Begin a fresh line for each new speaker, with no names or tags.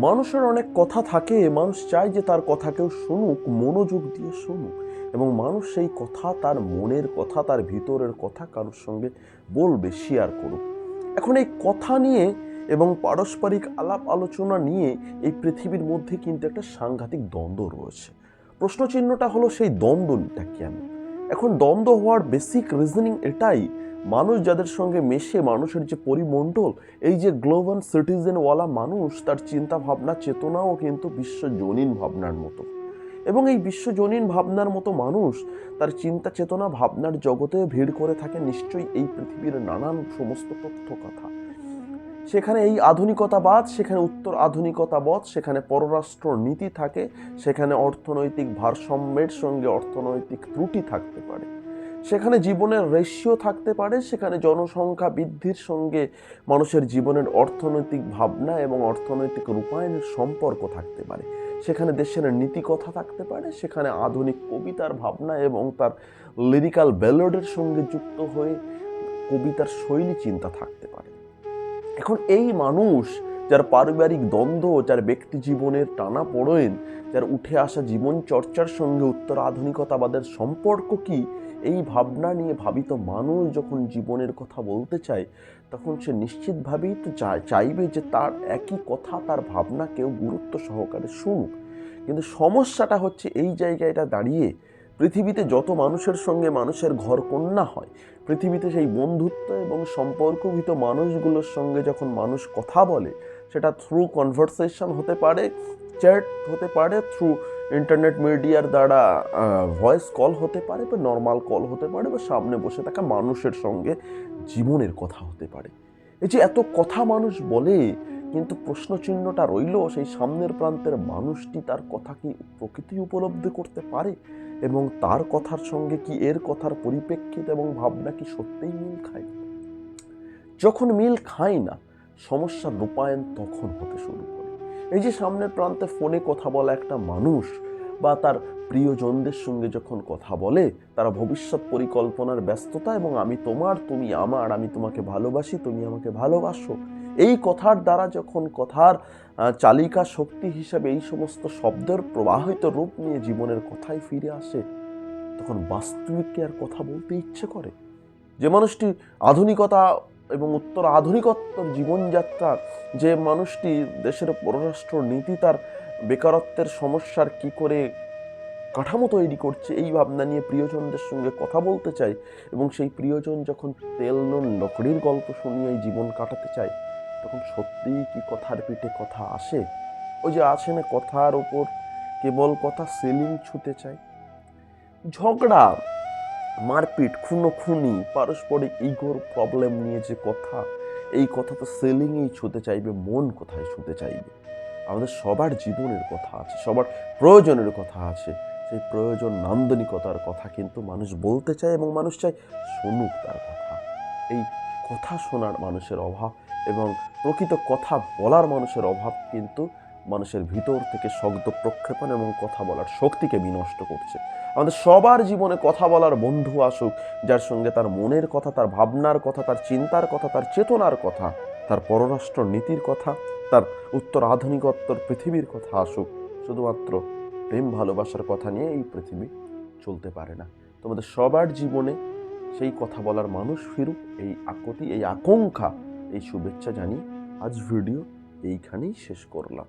মানুষের অনেক কথা থাকে, মানুষ চায় যে তার কথা কেউ শুনুক, মনোযোগ দিয়ে শুনুক। এবং মানুষ সেই কথা তার মনের কথা, তার ভিতরের কথা কারোর সঙ্গে বলবে শেয়ার করুক। এখন এই কথা নিয়ে এবং পারস্পরিক আলাপ আলোচনা নিয়ে এই পৃথিবীর মধ্যে কিন্তু একটা সাংঘাতিক দ্বন্দ্ব রয়েছে। প্রশ্নচিহ্নটা হলো সেই দ্বন্দ্বটা কেন? এখন দ্বন্দ্ব হওয়ার বেসিক রিজনিং এটাই মানুষ যাদের সঙ্গে মেশে মানুষের যে পরিমণ্ডল, এই যে গ্লোবাল সিটিজেনওয়ালা মানুষ, তার চিন্তা ভাবনা চেতনাও কিন্তু বিশ্বজনীন ভাবনার মতো। এবং এই বিশ্বজনীন ভাবনার মতো মানুষ, তার চিন্তা, চেতনা, ভাবনার জগতে ভিড় করে থাকে নিশ্চয়ই এই পৃথিবীর নানান সমস্ত তথ্য কথা সেখানে এই আধুনিকতাবাদ, সেখানে উত্তর আধুনিকতাবাদ সেখানে পররাষ্ট্র নীতি থাকে, সেখানে অর্থনৈতিক ভারসাম্যের সঙ্গে অর্থনৈতিক ত্রুটি থাকতে পারে। সেখানে জীবনের রেশিও থাকতে পারে, সেখানে জনসংখ্যা বৃদ্ধির সঙ্গে মানুষের জীবনের অর্থনৈতিক ভাবনা এবং অর্থনৈতিক রূপায়ণের সম্পর্ক থাকতে পারে। সেখানে দেশের নীতিকথা থাকতে পারে, সেখানে আধুনিক কবিতার ভাবনা এবং তার লিরিক্যাল ব্যালোডের সঙ্গে যুক্ত হয়ে কবিতার শৈলী চিন্তা থাকতে পারে। এখন এই মানুষ যার পারিবারিক দ্বন্দ্ব, যার ব্যক্তি জীবনের টানা পড়েন যার উঠে আসা জীবন চর্চার সঙ্গে উত্তর আধুনিকতাবাদের সম্পর্ক কি, এই ভাবনা নিয়ে ভাবিত মানুষ যখন জীবনের কথা বলতে চায়, তখন সে নিশ্চিতভাবেই তো চাইবে যে তার একই কথা, তার ভাবনা কেউ গুরুত্ব সহকারে শুনুক। কিন্তু সমস্যাটা হচ্ছে এই জায়গাটা দাঁড়িয়ে পৃথিবীতে যত মানুষের সঙ্গে মানুষের ঘর কন্যা হয়, পৃথিবীতে সেই বন্ধুত্ব এবং সম্পর্কভূত মানুষগুলোর সঙ্গে যখন মানুষ কথা বলে, সেটা থ্রু কনভারসেশন হতে পারে চ্যাট হতে পারে থ্রু ইন্টারনেট মিডিয়ার দ্বারা ভয়েস কল হতে পারে বা নর্মাল কল হতে পারে বা সামনে বসে থাকা মানুষের সঙ্গে জীবনের কথা হতে পারে। এই যে এত কথা মানুষ বলে, কিন্তু প্রশ্নচিহ্নটা রইল, সেই সামনের প্রান্তের মানুষটি তার কথা কি প্রকৃতি উপলব্ধি করতে পারে? এবং তার কথার সঙ্গে কি এর কথার পরিপ্রেক্ষিত এবং ভাবনা কি সত্যিই মিল খায়? যখন মিল খায় না, সমস্যার রূপায়ণ তখন হতে শুরু করে। এই যে সামনের প্রান্তে ফোনে কথা বলা একটা মানুষ বা তার প্রিয়জনদের সঙ্গে যখন কথা বলে, তারা ভবিষ্যৎ পরিকল্পনার ব্যস্ততা এবং আমি তোমার, তুমি আমার, আমি তোমাকে ভালোবাসি, তুমি আমাকে ভালোবাসো। এই কথার দ্বারা যখন কথার চালিকা শক্তি হিসাবে এই সমস্ত শব্দের প্রবাহিত রূপ নিয়ে জীবনের কথায় ফিরে আসে, তখন বাস্তবিককে আর কথা বলতে ইচ্ছে করে? যে মানুষটি আধুনিকতা এবং উত্তর আধুনিকত্বর জীবনযাত্রা যে মানুষটি দেশের পররাষ্ট্র নীতি তার বেকারত্বের সমস্যার কি করে কাঠামো তৈরি করছে, এই ভাবনা নিয়ে প্রিয়জনদের সঙ্গে কথা বলতে চাই এবং সেই প্রিয়জন যখন তেল নুন লকড়ির গল্প শুনিয়ে জীবন কাটাতে চায়, তখন সত্যিই কি কথার পিঠে কথা আসে? ওই যে আসে না কথার ওপর কেবল কথা সেলিং ছুতে চায়। ঝগড়া মারপিট, খুনোখুনি, পারস্পরিক ইগোর প্রবলেম নিয়ে যে কথা, এই কথা তো সেলিংয়েই ছুতে চাইবে, মন কোথায় ছুতে চাইবে? আমাদের সবার জীবনের কথা আছে, সবার প্রয়োজনের কথা আছে, সেই প্রয়োজন নান্দনিকতার কথা কিন্তু মানুষ বলতে চায় এবং মানুষ চায় শুনুক তার কথা। এই কথা শোনার মানুষের অভাব এবং প্রকৃত কথা বলার মানুষের অভাব কিন্তু মানুষের ভিতর থেকে শব্দ প্রক্ষেপণ এবং কথা বলার শক্তিকে বিনষ্ট করছে। আমাদের সবার জীবনে কথা বলার বন্ধু আসুক, যার সঙ্গে তার মনের কথা, তার ভাবনার কথা, তার চিন্তার কথা, তার চেতনার কথা, তার পররাষ্ট্র নীতির কথা, তার উত্তর আধুনিকত্বর পৃথিবীর কথা আসুক, শুধুমাত্র প্রেম ভালোবাসার কথা নিয়ে এই পৃথিবী চলতে পারে না। তোমাদের সবার জীবনে সেই কথা বলার মানুষ ফিরুক, এই আকতি, এই আকাঙ্ক্ষা, এই শুভেচ্ছা জানি আজ ভিডিও এইখানেই শেষ করলাম।